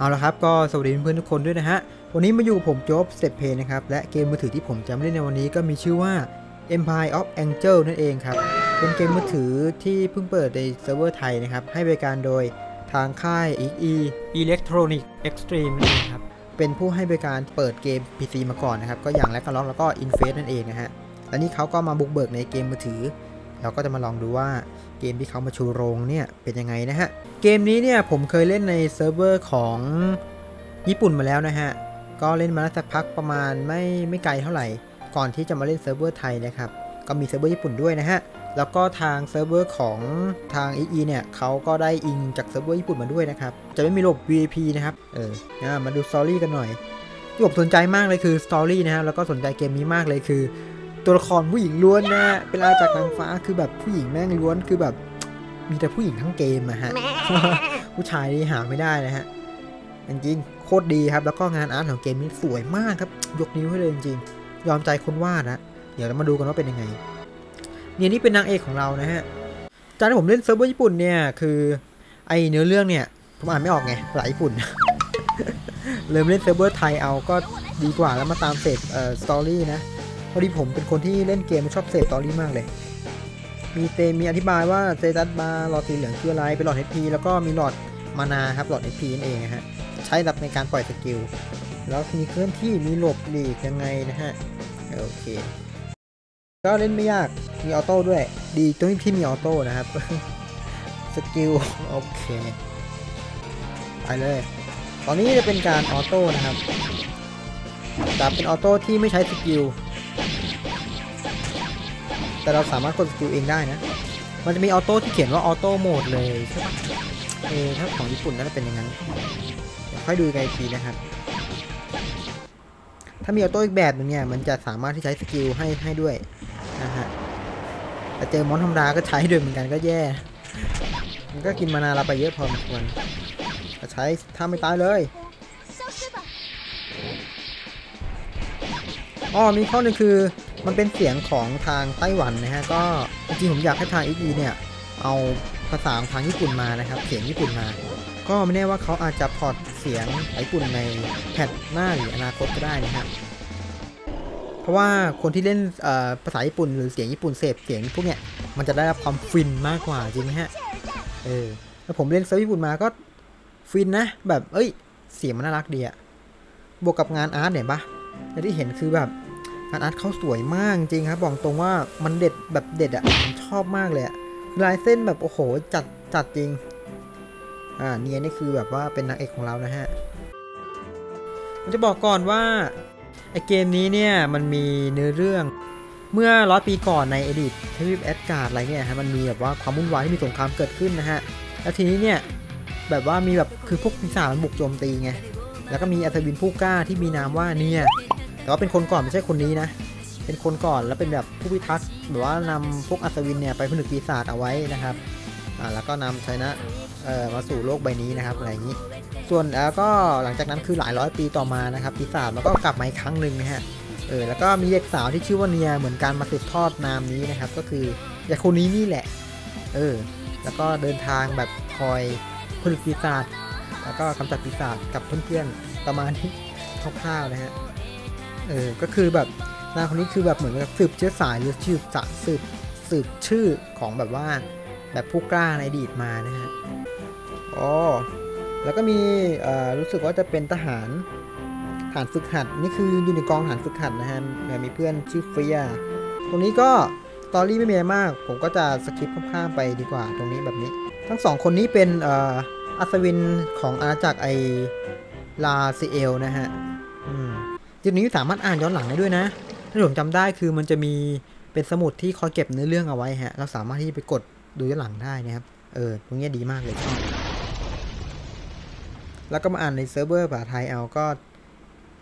เอาละครับก็สวัสดีเพื่อนทุกคนด้วยนะฮะ วันนี้มาอยู่ผมโจ๊บสเตปเพย์นะครับ และเกมมือถือที่ผมจะมาเล่นในวันนี้ก็มีชื่อว่า Empire of Angel นั่นเองครับ เป็นเกมมือถือที่เพิ่งเปิดในเซิร์ฟเวอร์ไทยนะครับ ให้บริการโดยทางค่าย XE Electronic Extreme นั่นเองครับ เป็นผู้ให้บริการเปิดเกม PC มาก่อนนะครับ ก็อย่างแรกก็ล็อกแล้วก็ Inface นั่นเองนะฮะและนี่เขาก็มาบุกเบิกในเกมมือถือ เราก็จะมาลองดูว่าเกมที่เขามาชูโรงเนี่ยเป็นยังไงนะฮะ เกมนี้เนี่ยผมเคยเล่นในเซิร์ฟเวอร์ของญี่ปุ่นมาแล้วนะฮะ ก็เล่นมาสักพักประมาณไม่ไม่ไกลเท่าไหร่ ก่อนที่จะมาเล่นเซิร์ฟเวอร์ไทยนะครับ ก็มีเซิร์ฟเวอร์ญี่ปุ่นด้วยนะฮะ แล้วก็ทางเซิร์ฟเวอร์ของทาง EE เนี่ยเขาก็ได้อิงจากเซิร์ฟเวอร์ญี่ปุ่นมาด้วยนะครับ จะไม่มีระบบ VIP นะครับ เออมาดูสตอรี่กันหน่อยที่ผมสนใจมากเลยคือสตอรี่นะฮะ แล้วก็สนใจเกมนี้มากเลยคือ ตัวละครผู้หญิงล้วนนะฮะเป็นอาจากนางฟ้าคือแบบผู้หญิงแม่งล้วนคือแบบ มีแต่ผู้หญิงทั้งเกมอะฮะ ผู้ชายนี่หาไม่ได้นะฮะจริงโคตรดีครับ แล้วก็งานอาร์ตของเกมนี้สวยมากครับ ยกนิ้วให้เลยจริงๆยอมใจคนวาดนะเดี๋ยวเรามาดูกันว่าเป็นยังไง เนี่ยนี่เป็นนางเอกของเรานะฮะจากที่ผมเล่นเซิร์ฟเวอร์ญี่ปุ่นเนี่ยคือไอเนื้อเรื่องเนี่ยผมอ่านไม่ออกไงภาษาญี่ปุ่นเริ่มเล่นเซิร์ฟเวอร์ไทยเอาก็ดีกว่าแล้วมาตามเสพเอ่อสตอรี่นะ พอดีผมเป็นคนที่เล่นเกมชอบเสพตอรี่มากเลย มีเตมีอธิบายว่าเซตัสบาร์หลอดสีเหลืองคืออะไร เป็นหลอด HP แล้วก็มีหลอดมานาครับหลอด HP นั่นเองนะฮะ ใช้รับในการปล่อยสกิล แล้วมีเคลื่อนที่มีหลบหลีกยังไงนะฮะ โอเค ก็เล่นไม่ยาก มีออโต้ด้วย ดีตรงที่มีออโต้นะครับ สกิล โอเค ไปเลย ตอนนี้จะเป็นการออโต้นะครับแต่เป็นออโต้ที่ไม่ใช้สกิล แต่เราสามารถกดสกิลเองได้นะ มันจะมีออโต้ที่เขียนว่าออโต้โหมดเลยใช่ปะเออถ้าของญี่ปุ่นน่าจะเป็นอย่างนั้นค่อยดูกันอีกทีนะครับ ถ้ามีออโต้อีกแบบหนึงเนี่ย มันจะสามารถที่ใช้สกิลให้ให้ด้วยนะฮะ แต่เจอมอนธรรมดาก็ใช้ด้วยเหมือนกันก็แย่ มันก็กินมานาเราไปเยอะพอสมควรใช้ถ้าไม่ตายเลย อ๋อมีข้อหนึงคือมันเป็นเสียงของทางไต้หวันนะฮะก็จริงผมอยากให้ทาง XE เนี่ยเอาภาษาของทางญี่ปุ่นมานะครับเสียงญี่ปุ่นมา ก็ไม่แน่ว่าเขาอาจจะพอร์ตเสียงญี่ปุ่นในแพทหน้าหรืออนาคตก็ได้นะฮะเพราะว่าคนที่เล่นภาษาญี่ปุ่นหรือเสียงญี่ปุ่นเสพเสียงพวกเนี้ยมันจะได้รับความฟินมากกว่าจริงไหมฮะเออแล้วผมเล่นเซิร์ฟญี่ปุ่นมาก็ฟินนะแบบเอ้ยเสียงมันน่ารักดีอะบวกกับงานอาร์ตเนี่ยปะ และที่เห็นคือแบบงานอาร์ตเขาสวยมากจริงครับบอกตรงว่ามันเด็ดแบบเด็ดอะผมชอบมากเลยอะลายเส้นแบบโอ้โหจัดจัดจริงอ่าเนียนี่คือแบบว่าเป็นนางเอกของเรานะฮะผมจะบอกก่อนว่าไอเกมนี้เนี่ยมันมีเนื้อเรื่องเมื่อร้อยปีก่อนในอดีตทวีปแอดการ์ดอะไรเนี่ยฮะมันมีแบบว่าความวุ่นวายที่มีสงครามเกิดขึ้นนะฮะแล้วทีนี้เนี่ยแบบว่ามีแบบคือพวกปีศาจมันบุกโจมตีไงแล้วก็มีอัศวินผู้กล้าที่มีนามว่าเนี่ย แต่ว่าเป็นคนก่อนไม่ใช่คนนี้นะ เป็นคนก่อนแล้วเป็นแบบผู้พิทักษ์แบบว่านำพวกอัศวินเนี่ยไปผนึกปีศาจเอาไว้นะครับอ่าแล้วก็นำชัยนะเอ่อมาสู่โลกใบนี้นะครับอะไรอย่างนี้ ส่วนแล้วก็หลังจากนั้นคือหลายร้อยปีต่อมานะครับปีศาจมันก็กลับมาอีกครั้งหนึ่งนะฮะเออแล้วก็มีเด็กสาวที่ชื่อว่าเนียเหมือนกันมาสืบทอดนามนี้นะครับ ก็คืออยากคนนี้นี่แหละ เออ แล้วก็เดินทางแบบคอยผลึกปีศาจแล้วก็กำจัดปีศาจกับเพื่อนๆประมาณนี้คร่าวๆนะฮะ เออก็คือแบบนางคนนี้คือแบบเหมือนกับสืบเชื้อสายหรือสืบจะสืบสืบชื่อของแบบว่าแบบผู้กล้าในอดีตมานะฮะอ๋อแล้วก็มีเอ่อรู้สึกว่าจะเป็นทหารทหารฝึกหัด นี่คืออยู่ในกองทหารฝึกหัดนะฮะมีเพื่อนชื่อเฟียตรงนี้ก็ตอรี่ไม่มีอะไรมาก ผมก็จะสคิปข้ามๆไปดีกว่าตรงนี้แบบนี้ ทั้งสองคนนี้เป็นเอ่ออัศวินของอาณาจักรไอลาซิเอลนะฮะ จุดนี้สามารถอ่านย้อนหลังได้ด้วยนะ ถ้าผมจำได้คือมันจะมีเป็นสมุดที่คอยเก็บเนื้อเรื่องเอาไว้ฮะ เราสามารถที่จะไปกดดูย้อนหลังได้นะครับ เออ ตรงนี้ดีมากเลยชอบแล้วก็มาอ่านในเซิร์ฟเวอร์ภาษาไทยเอาก็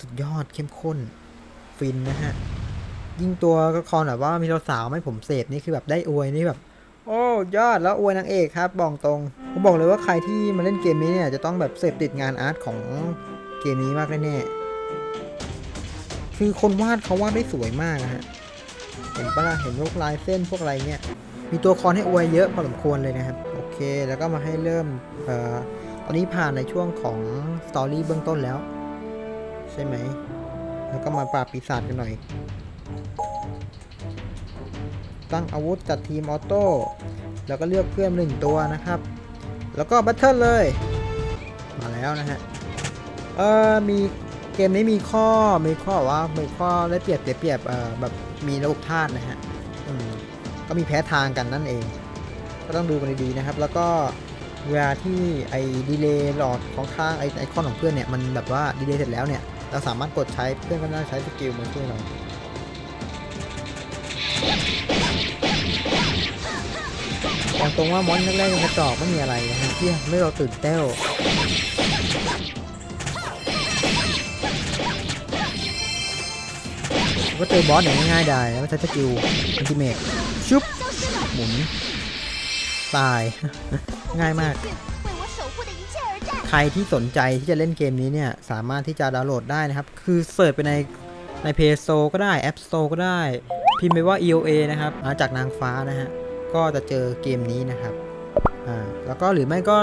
สุดยอดเข้มข้น ฟินนะฮะ ยิ่งตัวก็คอนแบบว่ามีสาวไม่ผมเสพนี่คือแบบได้อวยนี่แบบ โอ้ยอดแล้วอวยนางเอกครับบอกตรงผมบอกเลยว่าใครที่มาเล่นเกมนี้เนี่ยจะต้องแบบเสพติดงานอาร์ตของเกมนี้มากแน่ๆ คือคนวาดเขาวาดได้สวยมากนะฮะ เห็นปะล่ะเห็นพวกลายเส้นพวกอะไรเงี้ย มีตัวคอนให้อวยเยอะพอสมควรเลยนะครับ โอเค แล้วก็มาให้เริ่มเอ่อตอนนี้ผ่านในช่วงของสตอรี่เบื้องต้นแล้ว ใช่ไหม แล้วก็มาปราบปีศาจกันหน่อย ตั้งอาวุธจัดทีมออโต้ แล้วก็เลือกเพื่อนหนึ่งตัวนะครับ แล้วก็บัตเทิลเลย มาแล้วนะฮะ เออมี มนี้มีข้อมีข้อว่ามีข้อได้เปรียบเสียเปรียบแบบมีระบบธาตุนะฮะก็มีแพ้ทางกันนั่นเอง ก็ต้องดูกันดีๆนะครับ แล้วก็เวลาที่ไอ้ดีเลย์หลอดของข้างไอ้ไอคอนของเพื่อนเนี่ยมันแบบว่าดีเลย์เสร็จแล้วเนี่ยเราสามารถกดใช้เพื่อนก็น่าใช้สกิลมาช่วยเราบอกตรงว่ามอนแรกๆยังกระจอกไม่มีอะไรนะฮะที่ทำให้เราตื่นเต้น ก็เจอบอสอย่างง่ายๆได้ แล้วใช้สกิลอันติเมตชุบหมุน ตาย ง่ายมาก ใครที่สนใจที่จะเล่นเกมนี้เนี่ย สามารถที่จะดาวน์โหลดได้นะครับ คือเสิร์ชไปในใน Play Store ก็ได้ App Store ก็ได้ พิมพ์ไปว่า EOA นะครับมาจากนางฟ้านะฮะ ก็จะเจอเกมนี้นะครับอ่าแล้วก็หรือไม่ก็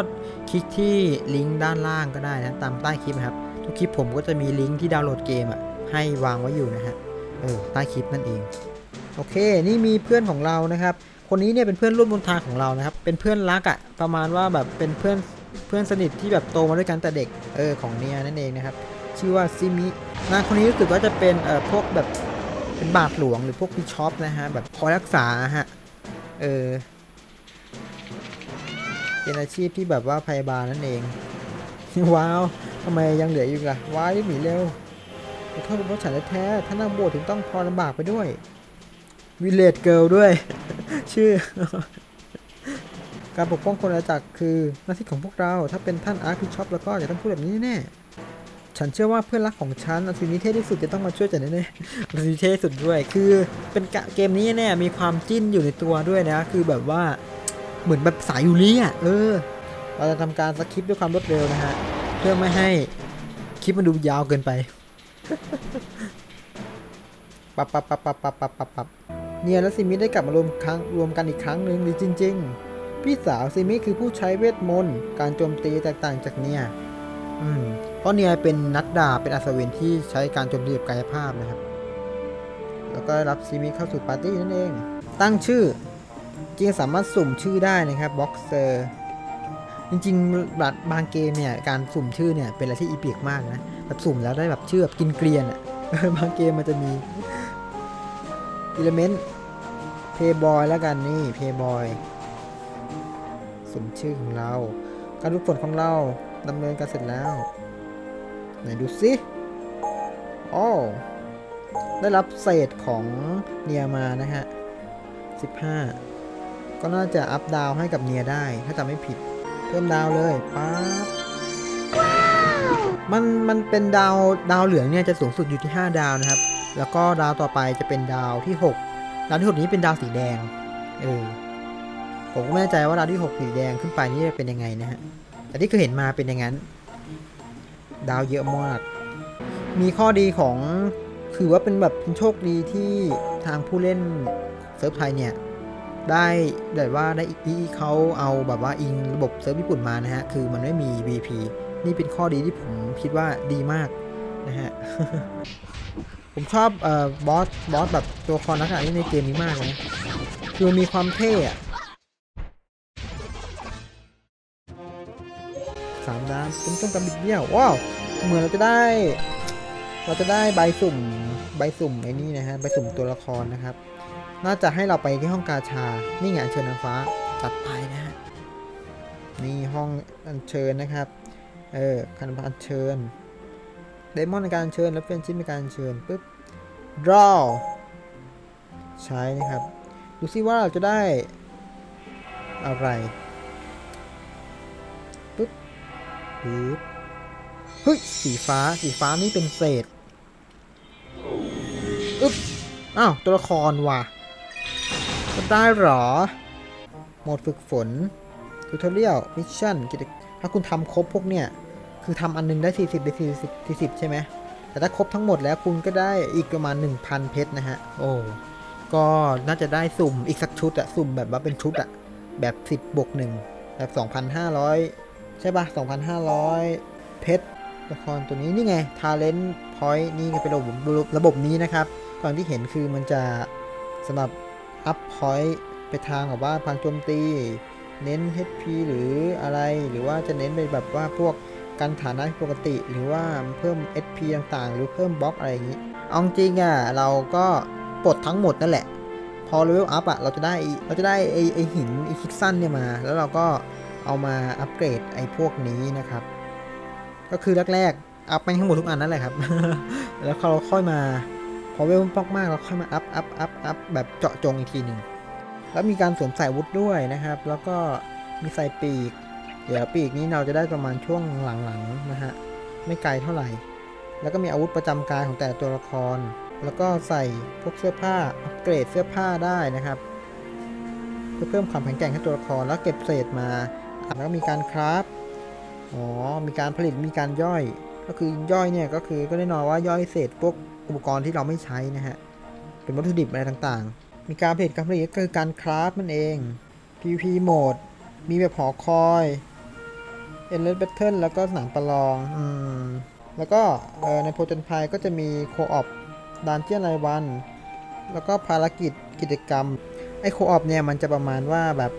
คลิกที่ลิงก์ด้านล่างก็ได้นะ ตามใต้คลิปนะครับ ทุกคลิปผมก็จะมีลิงก์ที่ดาวน์โหลดเกมอะให้วางไว้อยู่นะฮะ เออใต้คลิปนั่นเอง โอเค นี่มีเพื่อนของเรานะครับ คนนี้เนี่ยเป็นเพื่อนร่วมบนทางของเรานะครับ เป็นเพื่อนรักอะ่ะ ประมาณว่าแบบเป็นเพื่อนเพื่อนสนิทที่แบบโตมาด้วยกันแต่เด็ก เออ ของเนียนั่นเองนะครับ ชื่อว่าซิมินางคนนี้รู้สึกว่าจะเป็นเอ่อพวกแบบเป็นบาทหลวงหรือพวกพิชอปนะฮะ แบบคอยรักษาฮะ เออ เป็นอาชีพที่แบบว่าพยาบาลนั่นเอง ว้าวทำไมยังเหลืออยู่ล่ะว้ายหนีเร็ว ขอโทษเป็นเพราฉันแท้ๆถ้านั่งโบสถ์ถึงต้องพอลำบากไปด้วยวิเลตเกิลด้วย ชื่อ การปกป้องคนอาณาจักรคือหน้าที่ของพวกเราถ้าเป็นท่านอาร์คิชอปแล้วก็จะต้องพูดแบบนี้แน่ฉันเชื่อว่าเพื่อนรักของฉันอาซินิเท่ที่สุดจะต้องมาช่วยฉันแน่ๆอาซินิเท่ที่สุดด้วยคือเป็นเกมนี้แน่มีความจิ้นอยู่ในตัวด้วยนะ คือแบบว่าเหมือนแบบสายยูริอะเออ เราจะทำการสคริปด้วยความรวดเร็วนะฮะเพื่อไม่ให้คลิปมันดูยาวเกินไป ปับปับปับปับปับปับปับปับเนียและซิมิได้กลับมารวมครั้งรวมกันอีกครั้งหนึ่งดีจริง ๆ พี่สาวซิมิคือผู้ใช้เวทมนต์การโจมตีแตกต่างจากเนียอืมเพราะเนียเป็นนักดาเป็นอัศวินที่ใช้การโจมตีแบบกายภาพนะครับ แล้วก็รับซิมิเข้าสู่ปาร์ตี้นั่นเอง ตั้งชื่อจริงสามารถสุ่มชื่อได้นะครับบ็อกเซอร์จริงๆบบบางเกมเนี่ยการสุ่มชื่อเนี่ยเป็นอะไรที่อีพิกมากนะ แบบสุ่มแล้วได้แบบเชื่อแบบกินเกลียนอะบางเกมมันจะมีอิเลเมนต์เพย์บอยแล้วกันนี่เพย์บอยสมชื่อของเรา การฝึกฝนของเราดำเนินการเสร็จแล้ว ไหนดูสิอ๋อได้รับเศษของเนียมานะฮะ 15 ก็น่าจะอัพดาวให้กับเนียได้ ถ้าจำไม่ผิด เพิ่มดาวเลย ป๊าบ มันมันเป็นดาวดาวเหลืองเนี่ยจะสูงสุดอยู่ที่ 5 ดาวนะครับ แล้วก็ดาวต่อไปจะเป็นดาวที่ 6 ดาวที่ 6 นี้เป็นดาวสีแดง เออ ผมก็ไม่แน่ใจว่าดาวที่ 6 สีแดงขึ้นไปนี่จะเป็นยังไงนะฮะ แต่ที่เคยเห็นมาเป็นอย่างนั้น ดาวเยอะมาก มีข้อดีของ คือว่าเป็นแบบเป็นโชคดีที่ทางผู้เล่นเซิร์ฟไทยเนี่ยได้แบบว่าได้อีเขาเอาแบบว่าอิงระบบเซิร์ฟญี่ปุ่นมานะฮะ คือมันไม่มี VP นี่เป็นข้อดีที่ผมคิดว่าดีมากนะฮะ ผมชอบเอ่อบอสบอสแบบตัวละครลักษณะนี้ในเกมนี้มากเลยคือมีความเท่อะสามดาวเป็นต้นกำบิดเบี้ยว ว้าว เหมือนเราจะได้ เราจะได้ใบสุ่มใบสุ่มไอ้นี่นะฮะใบสุ่มตัวละครนะครับ น่าจะให้เราไปที่ห้องกาชา นี่ไงเชิญนางฟ้าจัดไปนะฮะนี่ห้องอัญเชิญนะครับ เออคันอัญเชิญเดมอนในการเชิญแล้วเป็นชิ้นในการเชิญปุ๊บ draw ใช้นะครับ ดูซิว่าเราจะได้อะไรปุ๊บปุ๊บเฮ้ยสีฟ้าสีฟ้านี่เป็นเศษอึ๊บอ้าวตัวละครว่ะจะได้หรอ โหมดฝึกฝนทูทอเรียลมิชชั่นกิจ ถ้าคุณทำครบพวกเนี่ยคือทำอันหนึงได้ 40ได้40 40 ใช่ไหมแต่ถ้าครบทั้งหมดแล้วคุณก็ได้อีกประมาณ 1,000 เพชรนะฮะ โอ้ ก็น่าจะได้สุ่มอีกสักชุดอะสุ่มแบบว่าเป็นชุดอะแบบ 10บวก1แบบ 2,500 ใช่ปะ2,500 เพชรละครตัวนี้นี่ไง Talent Point นี่เป็นระบบระบบนี้นะครับ ตอนที่เห็นคือมันจะสำหรับ up point ไปทางแบบว่าพังโจมตี เน้น HP หรืออะไรหรือว่าจะเน้นไปแบบว่าพวกการฐานะปกติ หรือว่าเพิ่ม HP ต่างๆ หรือเพิ่มบล็อกอะไรอย่างนี้เอาจริงอะเราก็ปลดทั้งหมดนั่นแหละ พอเลเวลอัพอะเราจะได้เราจะได้ไอไอหินไอคิกสั้นเนี่ยมา แล้วเราก็เอามาอัปเกรดไอพวกนี้นะครับ ก็คือแรกๆอัพไปทั้งหมดทุกอันนั่นแหละครับ แล้วเราค่อยมาพอเวลมันปอกมากเราค่อยมาอัพอัพอัพอัพแบบเจาะจงอีกทีหนึ่ง แล้วมีการสวมใส่อาวุธด้วยนะครับ แล้วก็มีใส่ปีก เดี๋ยวปีกนี้เราจะได้ประมาณช่วงหลังๆนะฮะ ไม่ไกลเท่าไหร่ แล้วก็มีอาวุธประจำกายของแต่ตัวละคร แล้วก็ใส่พวกเสื้อผ้า อัปเกรดเสื้อผ้าได้นะครับ เพื่อเพิ่มความแข็งแกร่งให้ตัวละคร แล้วเก็บเศษมา แล้วก็มีการคราฟ อ๋อ มีการผลิต มีการย่อย ก็คือย่อยเนี่ยก็คือก็แน่นอนว่าย่อยเศษพวกอุปกรณ์ที่เราไม่ใช้นะฮะ เป็นวัตถุดิบอะไรต่างๆ มีการผลิตการผลิตก็คือการคราฟมันเอง PVP โหมด มีแบบหอคอย Endless Battle แล้วก็สนามประลอง อืม แล้วก็ในโพจนพายก็จะมีโคออปดานเจียนรายวัน แล้วก็ภารกิจกิจกรรม ไอ้โคออปเนี่ยมันจะประมาณว่าแบบ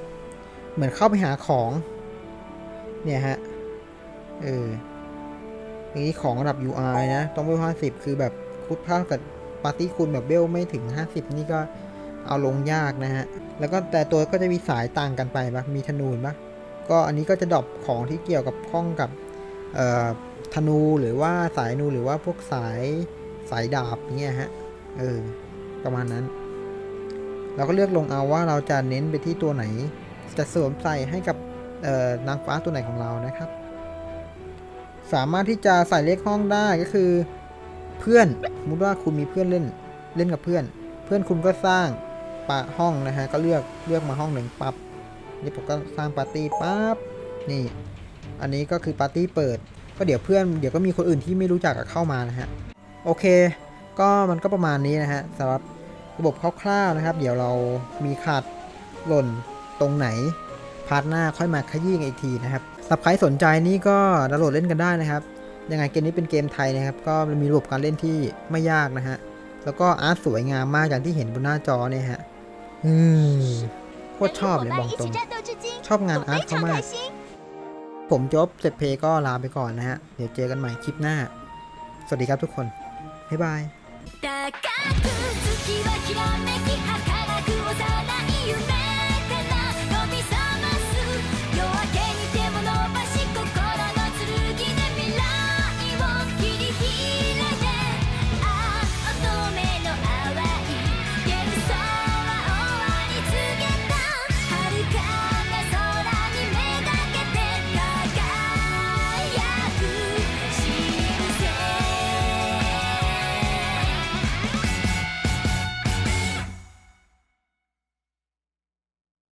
เหมือนเข้าไปหาของ เนี่ยฮะ เอออย่างนี้ของระดับ UI นะ ต้องเวล50คือแบบคุดภาพกับปาร์ตี้คูณแบบเบลไม่ถึง50นี่ก็ เอาลงยากนะฮะ แล้วก็แต่ตัวก็จะมีสายต่างกันไปปะมีธนูปะก็อันนี้ก็จะดรอปของที่เกี่ยวกับข้องกับธนูหรือว่าสายธนูหรือว่าพวกสายสายดาบเงี้ยฮะ เออ ประมาณนั้น เราก็เลือกลงเอาว่าเราจะเน้นไปที่ตัวไหน จะสวมใส่ให้กับนางฟ้าตัวไหนของเรานะครับ สามารถที่จะใส่เลขห้องได้ก็คือ เพื่อนสมมติว่าคุณมีเพื่อนเล่นเล่นกับเพื่อน เพื่อนคุณก็สร้าง ปะห้องนะฮะก็เลือกเลือกมาห้องหนึ่งปับ๊บนี่ผมก็สร้างปาร์ตี้ปั๊บนี่ อันนี้ก็คือปาร์ตี้เปิด ก็เดี๋ยวเพื่อนเดี๋ยวก็มีคนอื่นที่ไม่รู้จักอะเข้ามานะฮะโอเค ก็มันก็ประมาณนี้นะฮะสำหรับระบบคร่าวๆนะครับ เดี๋ยวเรามีขาดหล่นตรงไหนพาร์ทหน้าค่อยมาขยี้กันอีกทีนะครับสับใครสนใจนี่ก็ดาวน์โหลดเล่นกันได้นะครับ ยังไงเกมนี้เป็นเกมไทยนะครับ ก็มีระบบการเล่นที่ไม่ยากนะฮะ แล้วก็อาร์ตสวยงามมากอย่างที่เห็นบนหน้าจอเนี่ยฮะ อืมโคตรชอบเลยบอกตรง ชอบงานอาร์ตเขามาก ผมจบเสร็จเพลก็ลาไปก่อนนะฮะ เดี๋ยวเจอกันใหม่คลิปหน้า สวัสดีครับทุกคน บ๊ายบาย